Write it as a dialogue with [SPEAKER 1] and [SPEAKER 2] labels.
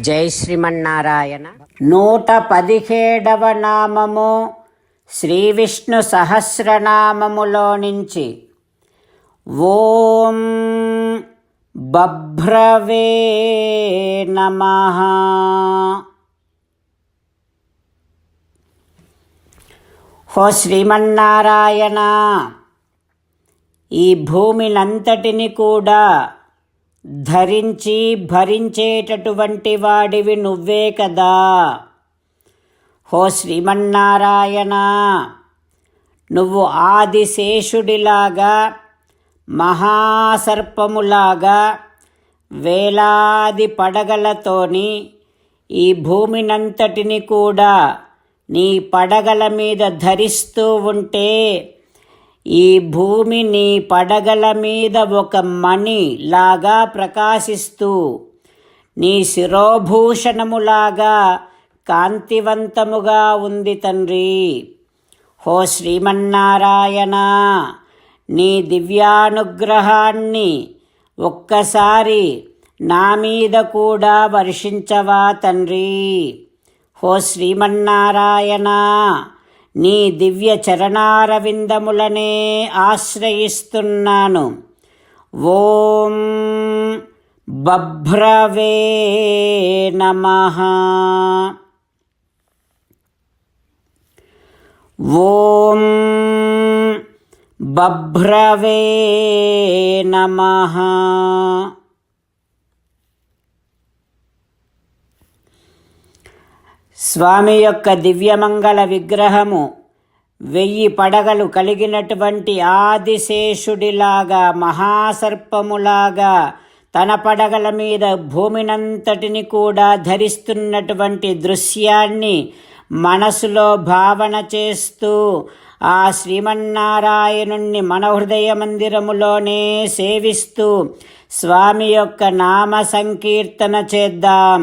[SPEAKER 1] జై శ్రీమన్నారాయణ.
[SPEAKER 2] నూట పదిహేడవ నామము శ్రీ విష్ణు సహస్రనామములో నుంచి. ఓం బభ్రవే నమ. హో శ్రీమన్నారాయణ ఈ భూమినంతటిని కూడా ధరించి భరించేటటువంటి వాడివి నువ్వే కదా. హో శ్రీమన్నారాయణ నువ్వు ఆదిశేషుడిలాగా మహాసర్పములాగా వేలాది పడగలతోని ఈ భూమినంతటిని కూడా నీ పడగల మీద ధరిస్తూ ఉంటే ఈ భూమిని పడగల మీద ఒక మణి లాగా ప్రకాశిస్తూ నీ శిరోభూషణములాగా కాంతివంతముగా ఉంది తండ్రి. హో శ్రీమన్నారాయణ నీ దివ్యానుగ్రహాన్ని ఒక్కసారి నా మీద కూడా వర్షించవా తండ్రి? హో శ్రీమన్నారాయణ నీ దివ్య చరణారవిందములనే ఆశ్రయిస్తున్నాను. ఓం బభ్రవే నమ. ఓం బభ్రవే నమ. స్వామి యొక్క దివ్యమంగళ విగ్రహము వెయ్యి పడగలు కలిగినటువంటి ఆదిశేషుడిలాగా మహాసర్పములాగా తన పడగల మీద భూమినంతటిని కూడా ధరిస్తున్నటువంటి దృశ్యాన్ని మనసులో భావన చేస్తూ ఆ శ్రీమన్నారాయణుణ్ణి మన హృదయ మందిరములోనే సేవిస్తూ స్వామి యొక్క నామ సంకీర్తన చేద్దాం.